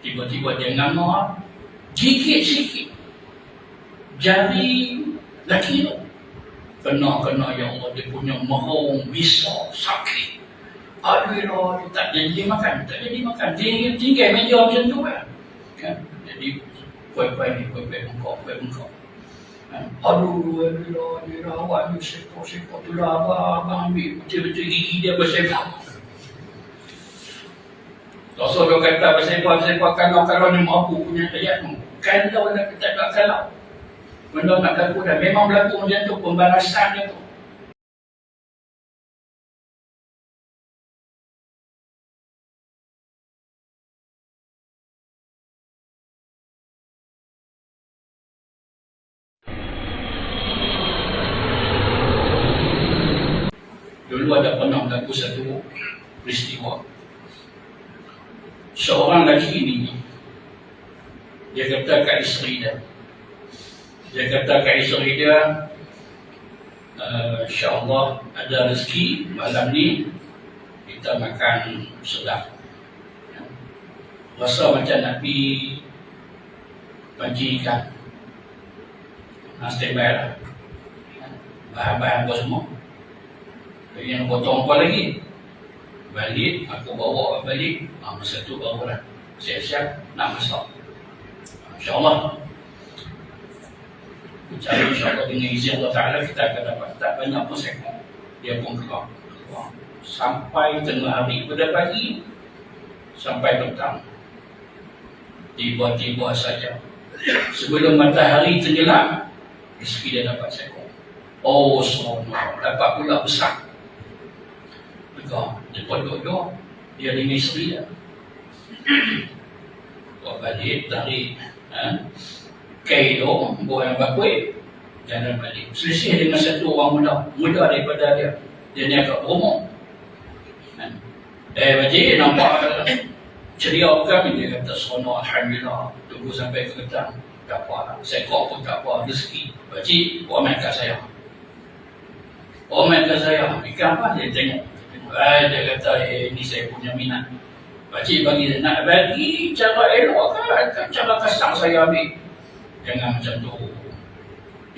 tiba-tiba dia ngamar gigit sikit jari laki tu. Kena-kena ya Allah dia punya merung besar sakit. Aduh dia tak jadi makan tak jadi makan. Dia tinggal meja macam tu kan? Kan? Jadi kuih-kuih ni kuih-kuih bengkok kuih bengkok. Kan? aduh aduh lah dia rawat ni sekor-sekor tu lah. Abang abang ambil. Betul-betul gigi dia bersepah Rasul dia kata bersepah-bersepah kalau-kalau ni mampu punya ayat tu kalau nak kita tak kalau benda nak berlaku dan memang berlaku macam tu pembalasan dia tu. Dulu ada pernah berlaku satu peristiwa. Seorang lelaki ini, dia kata kat isteri dia, dia kata kat isteri dia, uh, insyaAllah ada rezeki malam ni, kita makan sedap. Rasa macam nak pergi pancing ikan. Nak standby lah. Bahan-bahan apa semua. Yang potong apa lagi? Balik, aku bawa balik. Ha, masa tu baru lah. Siap-siap nak masak. InsyaAllah. Cari insyaAllah dengan izin Allah Ta'ala kita akan dapat. Tak banyak pun segmen. Dia pun keluar. Sampai tengah hari pada pagi. Sampai petang. Tiba-tiba saja. Sebelum matahari tenggelam. Rezeki dia dapat segmen. Oh, semua dapat pula besar juga dia pun duduk dia dengan isteri dia. Buat balik tarik ha? kai tu buat yang jalan balik. Selisih dengan satu orang muda muda daripada dia. Dia ni agak berumur. Ha? eh nampak ceria bukan? Dia kata seronok Alhamdulillah tunggu sampai ke petang tak apa lah sekor pun tak apa rezeki. Wajib buat main kat saya Oh, main kat saya, ikan apa? Dia tengok Eh, dia kata, eh, ini saya punya minat. Pakcik bagi nak bagi cara elok kan? cara kasar saya ambil. Jangan macam tu.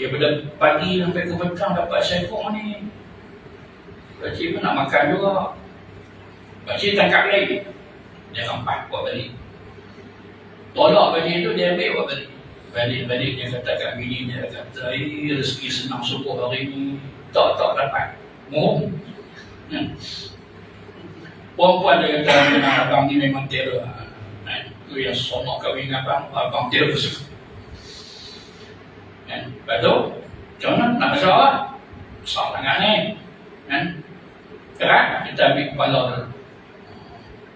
Dia pada pagi sampai ke petang dapat syekong ni. Pakcik pun nak makan juga. Pakcik tangkap lagi. Dia rampas buat balik. Tolak balik tu dia ambil buat balik. Balik-balik dia kata kat bini dia kata, eh rezeki senang subuh hari ni. Tak, tak dapat. Mohon. Perempuan dia kata dengan abang ni memang terror. Kan? Itu yang sonok kahwin dengan abang, abang terror suka. Kan? Lepas tu, macam mana nak masalah? Besar sangat ni. Kan? Kerat, kita ambil kepala dulu.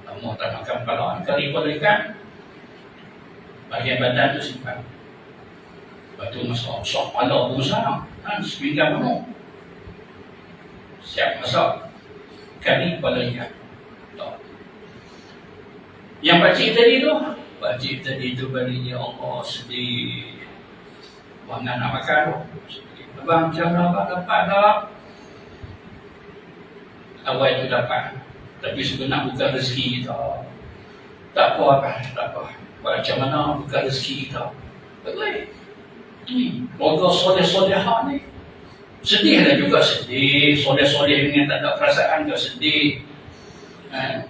Lama tak makan kepala, kari kepala ikan. Bagian badan tu simpan. Lepas tu masak, besar kepala pun besar. Kan? Sepinggan penuh. Siap masak kami kepala ikan. Yang pakcik tadi tu, pakcik tadi tu balinya Allah sedih. Wangan nak makan. Abang macam mana abang dapat tak? Awal itu dapat. Tapi sebenarnya bukan rezeki kita. Tak apa apa, tak apa. Macam mana bukan rezeki kita. Baik. Ini, moga soleh-soleh ni. Sedih lah juga sedih, soleh-soleh dengan tak ada perasaan ke sedih. Eh,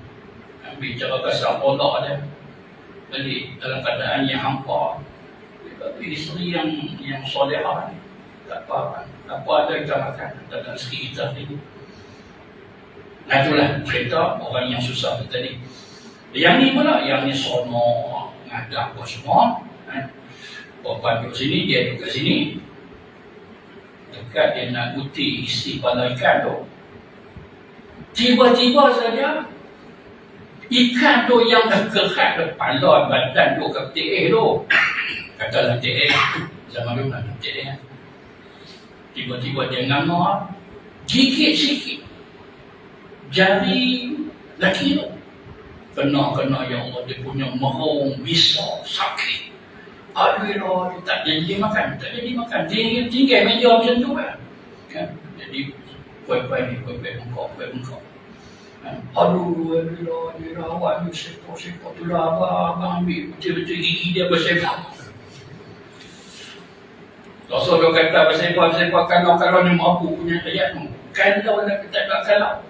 ambil cara kasar Allah dia. Jadi dalam keadaan yang hampa. Tapi isteri yang yang soleh ni. Tak apa, tak apa ada kita makan dalam rezeki kita ni. Nah itulah cerita orang yang susah tadi. Yang ni pula, yang ni sono, ngadak apa semua. Eh. Bapak duduk sini, dia duduk sini dekat dia nak uti isi kepala ikan tu. Tiba-tiba saja ikan tu yang dah kerat kepala badan tu ke TA tu. Katalah TA zaman dulu nak TA tiba-tiba dia ngamar gigit sikit jari laki tu. Kena-kena yang Allah dia punya merung besar sakit Aduh lah, dia tak jadi makan, tak jadi makan. Dia tinggal meja macam tu kan. kan? Jadi, kuih-kuih ni, kuih-kuih bengkok, kuih bengkok. Ha? Aduh, bila dia rawat ni sepok-sepok tu lah abang, abang ambil betul-betul gigi dia bersepok. Rasul dia kata bersepok-sepok kalau kalau ni mampu punya ayat tu. Kalau nak kita tak kalau.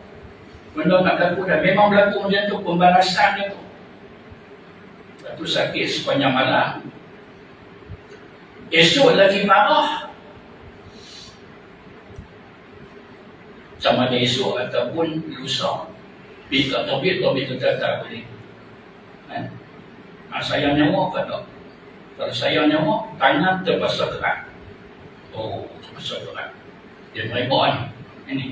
Benda nak berlaku dah. Memang berlaku macam tu pembalasan dia tu. Lepas tu sakit sepanjang malam. Esok lagi marah. Sama ada esok ataupun lusa. Bila tobit, tobit tu tak boleh. Kan? Ha, sayang nyawa ke tak? Kalau sayang nyawa, tangan terpaksa kerat. Oh, terpaksa kerat. Dia mereka ni. Ini.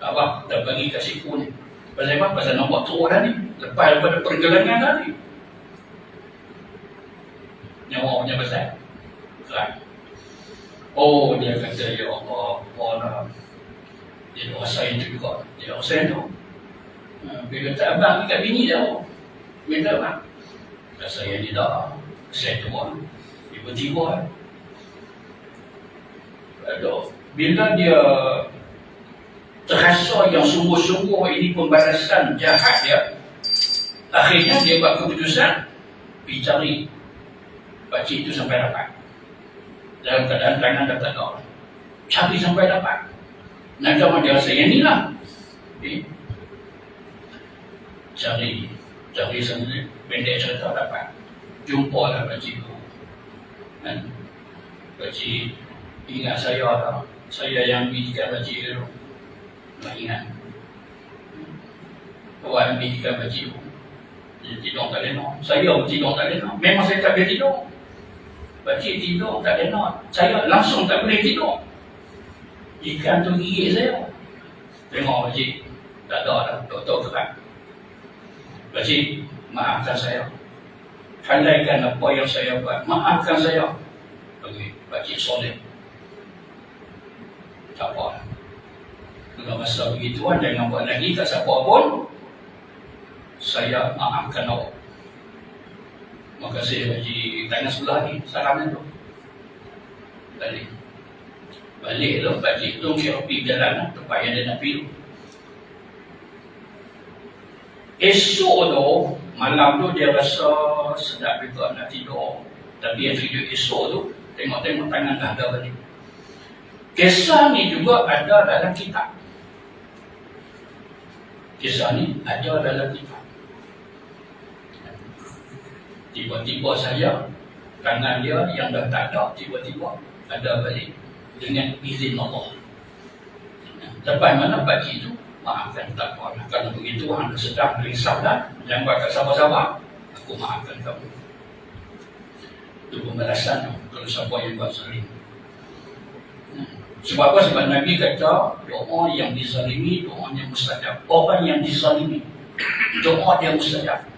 Apa? Tak bagi kasih ku ni. Pasal apa? Pasal nampak teruk dah ni. Lepas daripada perjalanan dah ni. Nyawa punya pasal. Kerat. Oh, dia kata, Ya Allah, Allah. Dia rasain tu juga. Dia rasain tu. Ha, bila tak abang kat bini dah Minta abang Tak saya ni dah Saya tu pun Tiba-tiba Aduh Bila dia Terasa yang sungguh-sungguh Ini pembalasan jahat dia Akhirnya dia buat keputusan Pergi cari Pakcik itu sampai dapat Dalam keadaan tangan dah tak ada Cari sampai dapat. Nak tahu dia rasa yang ni lah. Okay cari cari sendiri. Pendek cerita dapat. Jumpa lah pakcik tu. Kan? Pakcik ingat saya tak saya yang bidikan pakcik tu. Tak ingat. Kawan bidikan pakcik tu. Dia tidur tak lena saya tidur tak lena memang saya tak boleh tidur pakcik tidur tak lena saya langsung tak boleh tidur ikan tu gigit saya tengok pakcik tak ada dah doktor kerat Pakcik, maafkan saya. Handaikan apa yang saya buat. Maafkan saya. Bagi Pakcik soleh. Tak apa. Kalau masa begitu, jangan buat lagi tak siapa pun. Saya maafkan awak. Terima kasih Pakcik tanya sebelah ni. Salam tu. Balik. Balik tu Pakcik tu kira pergi jalan tempat yang dia nak pergi Esok tu, malam tu dia rasa sedap juga nak tidur. Tapi yang tidur esok tu, tengok-tengok tangan dah ada balik. Kisah ni juga ada dalam kitab. Kisah ni ada dalam kitab. Tiba-tiba saya, tangan dia yang dah tak ada, tiba-tiba ada balik. Dengan izin Allah. Lepas mana pakcik tu, maafkan tak apa Kalau begitu anda sedang risau dan Jangan buat sabar-sabar Aku maafkan kamu Itu pembalasan Kalau siapa yang buat hmm. Sebab apa? Sebab Nabi kata Doa yang dizalimi Doa yang mustajab Orang yang dizalimi Doa yang mustajab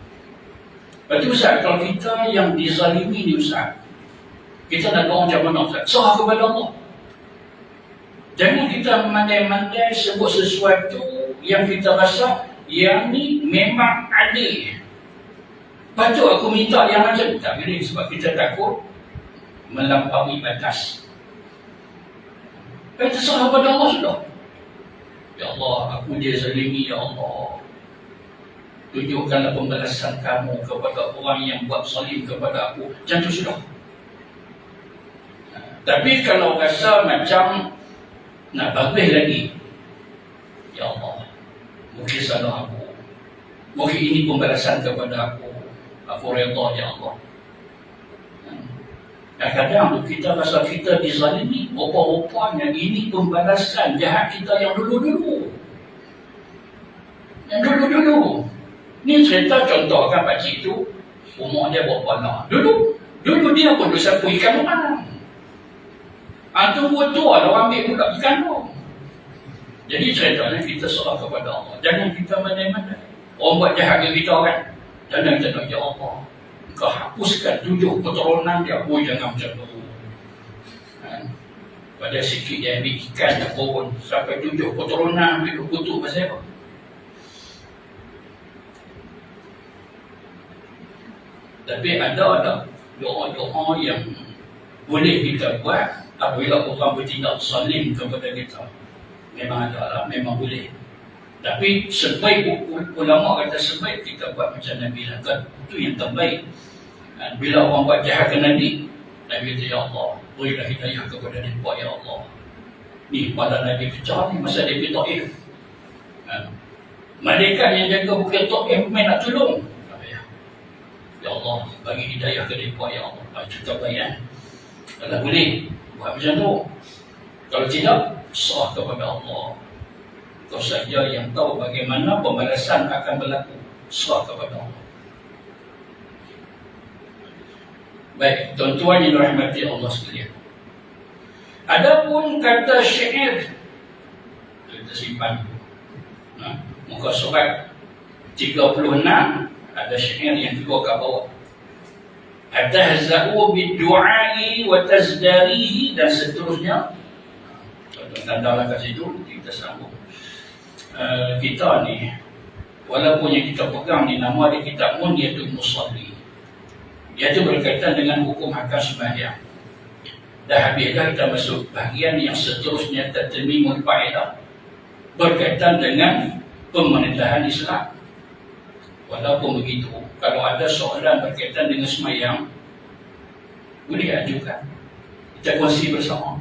Berarti Ustaz Kalau kita yang dizalimi ni Ustaz Kita nak doa macam mana Ustaz. Soal kepada Allah. Jangan kita mandai-mandai sebut sesuatu yang kita rasa yang ni memang ada patut aku minta yang macam tak boleh sebab kita takut melampaui batas. Kita terserah pada Allah sudah. Ya Allah, aku dia zalimi Ya Allah Tunjukkanlah pembalasan kamu kepada orang yang buat salim kepada aku. Macam tu sudah. Tapi kalau rasa macam Nak bagus lagi. Ya Allah. Mungkin salah aku. Mungkin ini pembalasan kepada aku. Aku reda ya Allah. Kadang-kadang kita rasa kita dizalimi Rupa-rupanya ini pembalasan jahat kita yang dulu-dulu. Yang dulu-dulu Ini cerita contoh kan pakcik itu Umur dia berapa lama Dulu Dulu dia pun dosa ikan orang Antum buat tua orang ambil pula ikan tu jadi ceritanya kita serah kepada Allah. Jangan kita mana-mana. Orang buat jahat dengan kita kan. Jangan kita nak, Ya Allah. Kau hapuskan tujuh keturunan dia. Oh, jangan macam tu. Kan? Pada sikit dia ambil ikan yang turun. Sampai tujuh keturunan ambil kutu pasal apa? Tapi ada ada doa-doa yang boleh kita buat apabila orang bertindak salim kepada kita memang ada lah, memang boleh. Tapi sebaik ulama kata sebaik kita buat macam Nabi lakukan. Itu yang terbaik. Dan bila orang buat jahat ke Nabi, Nabi kata, Ya Allah, berilah hidayah kepada mereka, Ya Allah. Ni pada Nabi pecah ni masa dia pergi Taif. Ha. Malaikat yang jaga bukit Taif main nak tolong. Ya. Allah, bagi hidayah ke mereka, Ya Allah. Ha, itu terbaik kan. Kalau boleh, buat macam tu. Kalau tidak, serah kepada Allah. Kau saja yang tahu bagaimana pembalasan akan berlaku. Serah kepada Allah. Baik, tuan-tuan yang dirahmati Allah sekalian. Adapun kata syair kita simpan. Nah, muka surat 36 ada syair yang kedua kat bawah. Atahza'u bid-du'ai wa tazdarihi dan seterusnya. Tanda lah kat situ kita sambung. Uh, kita ni walaupun yang kita pegang ni nama dia kitab Munyatul Musalli iaitu berkaitan dengan hukum hakam sembahyang. Dah habis dah kita masuk bahagian yang seterusnya tertemimul faedah berkaitan dengan pemerintahan Islam. Walaupun begitu, kalau ada soalan berkaitan dengan sembahyang, boleh ajukan. Kita kongsi bersama.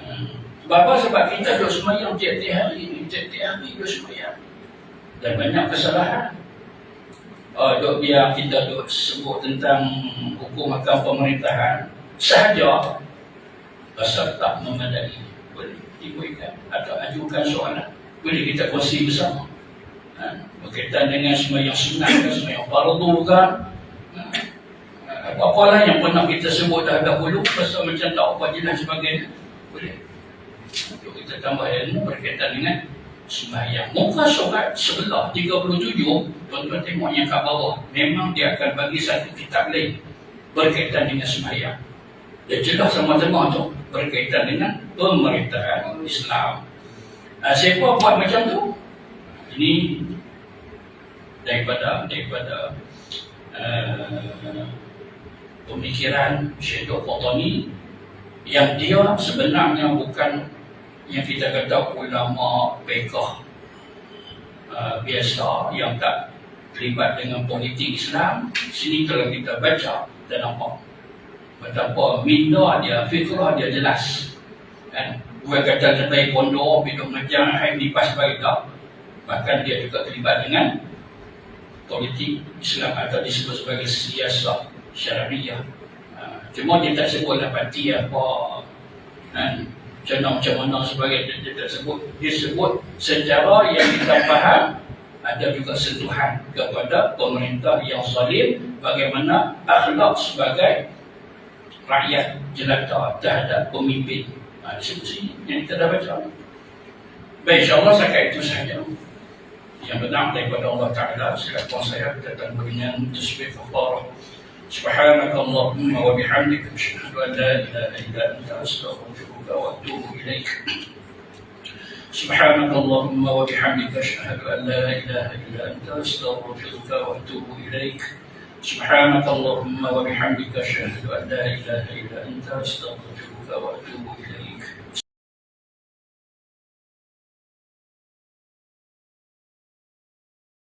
Hmm. Bapa sebab kita duduk sembahyang tiap-tiap hari, tiap-tiap hari duduk sembahyang. Dan banyak kesalahan uh, duk biar kita duk sebut tentang hukum akan pemerintahan sahaja pasal tak memadai boleh diberikan atau ajukan soalan boleh kita kongsi bersama ha, berkaitan dengan semua yang sunat ke semua yang fardu ke ha, apa-apa lah yang pernah kita sebut dah dahulu pasal macam tak apa jelas sebagainya boleh untuk kita tambah ilmu berkaitan dengan sembahyang. Muka surat sebelah 37, tuan-tuan tengok yang kat bawah. Memang dia akan bagi satu kitab lain berkaitan dengan sembahyang. Dia jelas sama tengok tu berkaitan dengan pemerintahan Islam. Uh, siapa buat macam tu? Ini daripada daripada uh, pemikiran Syekh Dr. yang dia sebenarnya bukan yang kita kata ulama bekah uh, biasa yang tak terlibat dengan politik Islam. Sini kalau kita baca dan nampak betapa minda dia, fikrah dia jelas. Kan? Bukan kata terbaik pondok hidup macam hai di pas baikah bahkan dia juga terlibat dengan politik Islam atau disebut sebagai siasat syariah uh, cuma dia tak sebut lah parti apa kan? Macam mana sebagai dia tersebut disebut secara yang kita faham ada juga sentuhan kepada pemerintah yang zalim bagaimana akhlak sebagai rakyat jelata terhadap pemimpin. Ha, disebut sini. Yang kita dah baca. Baik insyaAllah saya itu sahaja yang benar daripada Allah Ta'ala silakan saya datang dengan tasbih kafarah سبحانك اللهم وبحمدك أشهد أن لا إله إلا أنت أستغفرك وأتوب إليك. سبحانك اللهم وبحمدك أشهد أن لا إله إلا أنت أستغفرك وأتوب إليك. سبحانك اللهم وبحمدك أشهد أن لا إله إلا أنت أستغفرك وأتوب إليك.